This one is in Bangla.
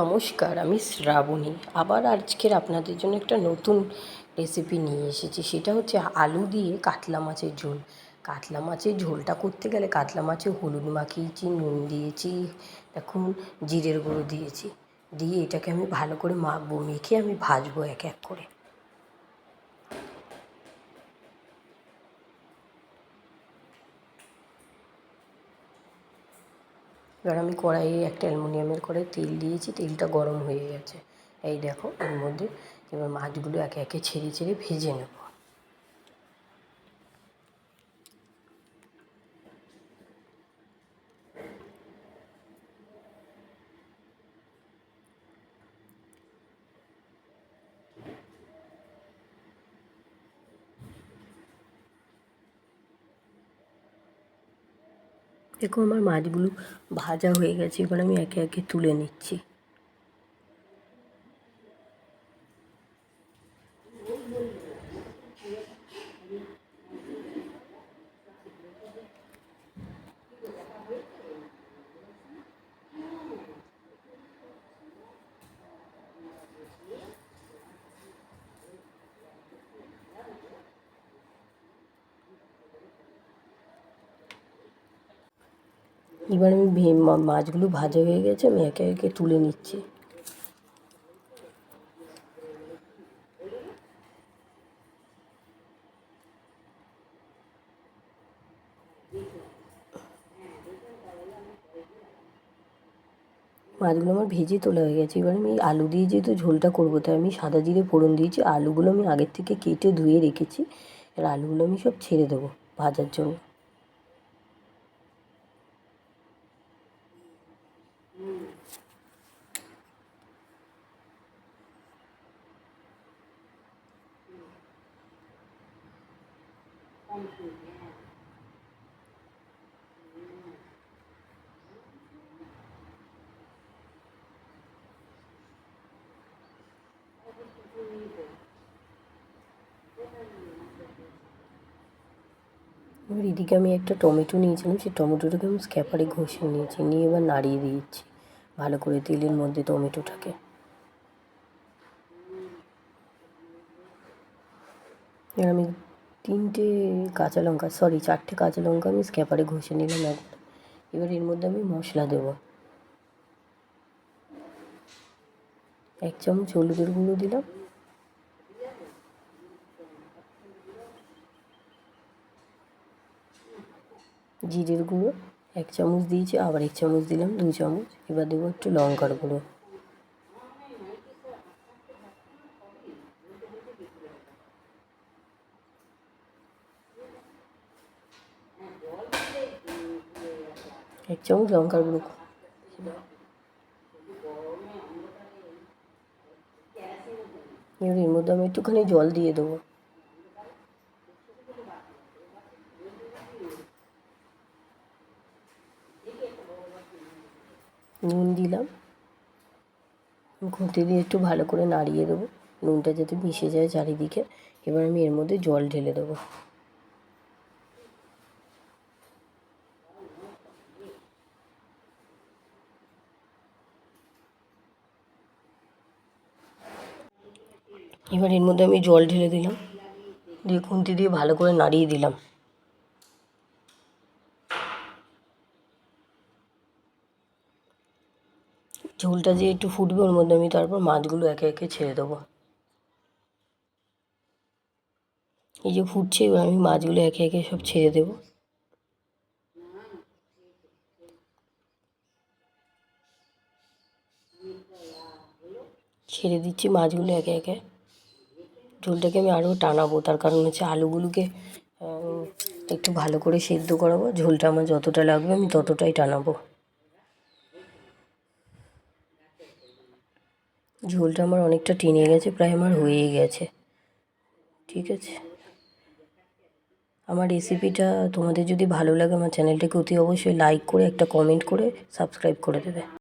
নমস্কার, আমি শ্রাবণী। আবার আজকের আপনাদের জন্য একটা নতুন রেসিপি নিয়ে এসেছি। সেটা হচ্ছে আলু দিয়ে কাতলা মাছের ঝোল। কাতলা মাছের ঝোলটা করতে গেলে কাতলা মাছে হলুদ মাখিয়েছি, নুন দিয়েছি এখন জিরের গুঁড়ো দিয়েছি। দিয়ে এটাকে আমি ভালো করে মাখবো, মেখে আমি ভাজবো এক এক করে। এবার আমি কড়াইয়ে একটা অ্যালুমিনিয়ামের কড়াই তেল দিয়েছি, তেলটা গরম হয়ে গেছে। এই দেখো, এর মধ্যে এবার মাছগুলো একে একে ছেড়ে ছেড়ে ভেজে নেব। দেখো আমার মাছগুলো ভাজা হয়ে গেছে এবার আমি একে একে তুলে নিচ্ছি। এবার আমি মাছগুলো ভাজা হয়ে গেছে, আমি একে একে তুলে নিচ্ছি। মাছগুলো আমার ভেজে তোলা হয়ে গেছে। এবার আমি আলু দিয়ে যেহেতু ঝোলটা করব, তাই আমি সাদা জিরে ফোড়ন দিয়েছি। আলুগুলো আমি আগের থেকে কেটে ধুয়ে রেখেছি। এবার আলুগুলো আমি সব ছেড়ে দেবো ভাজার জন্য। এবার এদিকে আমি একটা টমেটো নিয়েছিলাম, সেই টমেটোটাকে আমি স্ক্যাপারে ঘষে নিয়েছি, নিয়ে এবার নাড়িয়ে দিয়েছি ভালো করে তেলের মধ্যে টমেটোটাকে। আমি তিনটে কাঁচা লঙ্কা সরি চারটে কাঁচা লঙ্কা আমি স্ক্যাপারে ঘষে নিলাম একবার এবার এর মধ্যে আমি মশলা দেবো। এক চামচ হলুদের গুঁড়ো দিলাম। জিরের গুঁড়ো, এক চামচ দিয়েছি, আবার এক চামচ দিলাম দু চামচ। এবার দেবো একটু লঙ্কার গুঁড়ো। এক চামচ লঙ্কার গুঁড়ো এবার এর মধ্যে আমি একটুখানি জল দিয়ে দেবো নুন দিলাম খুঁতে দিয়ে একটু ভালো করে নাড়িয়ে দেবো নুনটা যাতে মিশে যায় চারিদিকে এবার আমি এর মধ্যে জল ঢেলে দেবো এবার এর মধ্যে আমি জল ঢেলে দিলাম। দিয়ে খুন্তি দিয়ে ভালো করে নাড়িয়ে দিলাম। ঝোলটা যে একটু ফুটবে ওর মধ্যে আমি তারপর মাছগুলো একে একে ছেড়ে দেবো। এই যে ফুটছে, এবার আমি মাছগুলো একে একে সব ছেড়ে দেবো। ছেড়ে দিচ্ছি মাছগুলো একে একে। ঝোলটাকে আমি আরও টানাবো। তার কারণ হচ্ছে আলুগুলোকে একটু ভালো করে সেদ্ধ করাবো। ঝোলটা আমার যতটা লাগবে আমি ততটাই টানাবো। ঝোলটা আমার অনেকটা টেনে গেছে, প্রায় আমার হয়েই গেছে। ঠিক আছে? আমার রেসিপিটা তোমাদের যদি ভালো লাগে, আমার চ্যানেলটাকে অতি অবশ্যই লাইক করে, একটা কমেন্ট করে সাবস্ক্রাইব করে দেবে।